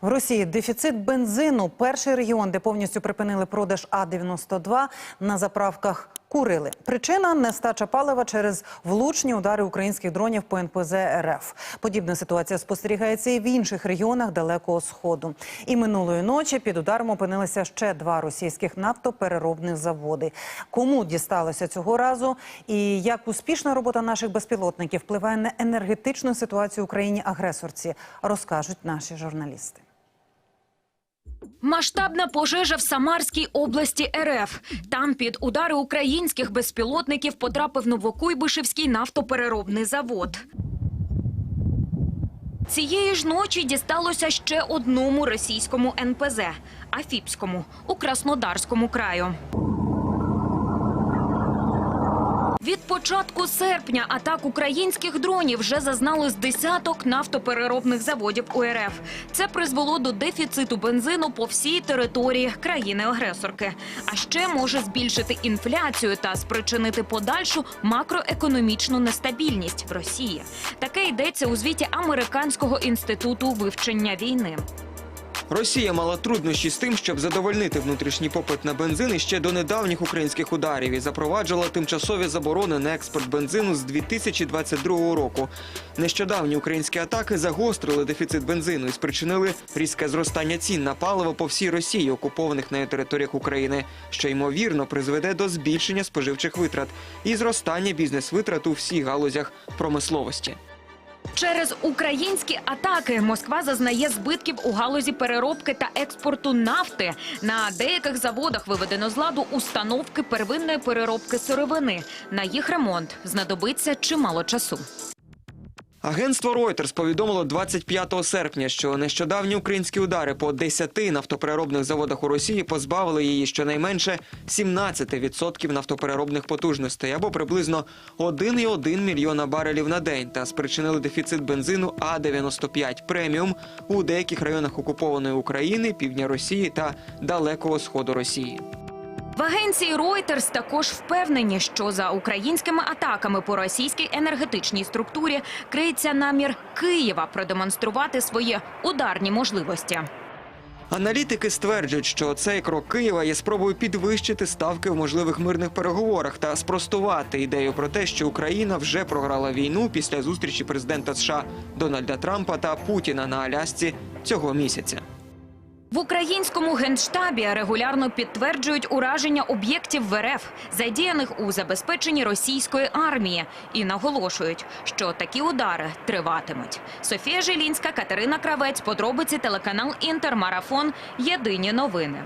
В Росії дефіцит бензину. Перший регіон, де повністю припинили продаж А-92 на заправках курили. Причина нестача палива через влучні удари українських дронів по НПЗ РФ. Подібна ситуація спостерігається і в інших регіонах Далекого Сходу. І минулої ночі під ударом опинилися ще два російських нафтопереробних заводи. Кому дісталося цього разу і як успішна робота наших безпілотників впливає на енергетичну ситуацію в Україні агресорці, розкажуть наші журналісти. Масштабна пожежа в Самарській області РФ. Там під удари українських безпілотників потрапив Новокуйбишевський нафтопереробний завод. Цієї ж ночі дісталося ще одному російському НПЗ – Афіпському у Краснодарському краю. Від початку серпня атак українських дронів вже зазнали з десяток нафтопереробних заводів УРФ. Це призвело до дефіциту бензину по всій території країни-агресорки. А ще може збільшити інфляцію та спричинити подальшу макроекономічну нестабільність в Росії. Таке йдеться у звіті Американського інституту вивчення війни. Росія мала труднощі з тим, щоб задовольнити внутрішній попит на бензин іще до недавніх українських ударів і запроваджувала тимчасові заборони на експорт бензину з 2022 року. Нещодавні українські атаки загострили дефіцит бензину і спричинили різке зростання цін на паливо по всій Росії, окупованих нею територіях України, що ймовірно призведе до збільшення споживчих витрат і зростання бізнес-витрат у всіх галузях промисловості. Через українські атаки Москва зазнає збитків у галузі переробки та експорту нафти. На деяких заводах виведено з ладу установки первинної переробки сировини. На їх ремонт знадобиться чимало часу. Агентство Reuters повідомило 25 серпня, що нещодавні українські удари по 10 нафтопереробних заводах у Росії позбавили її щонайменше 17% нафтопереробних потужностей або приблизно 1,1 мільйона барелів на день та спричинили дефіцит бензину А-95 преміум у деяких районах окупованої України, півдня Росії та далекого сходу Росії. В агенції Reuters також впевнені, що за українськими атаками по російській енергетичній структурі криється намір Києва продемонструвати свої ударні можливості. Аналітики стверджують, що цей крок Києва є спробою підвищити ставки в можливих мирних переговорах та спростувати ідею про те, що Україна вже програла війну після зустрічі президента США Дональда Трампа та Путіна на Алясці цього місяця. В українському генштабі регулярно підтверджують ураження об'єктів ВРФ, задіяних у забезпеченні російської армії, і наголошують, що такі удари триватимуть. Софія Жилінська, Катерина Кравець, подробиці телеканал Інтермарафон. Єдині новини.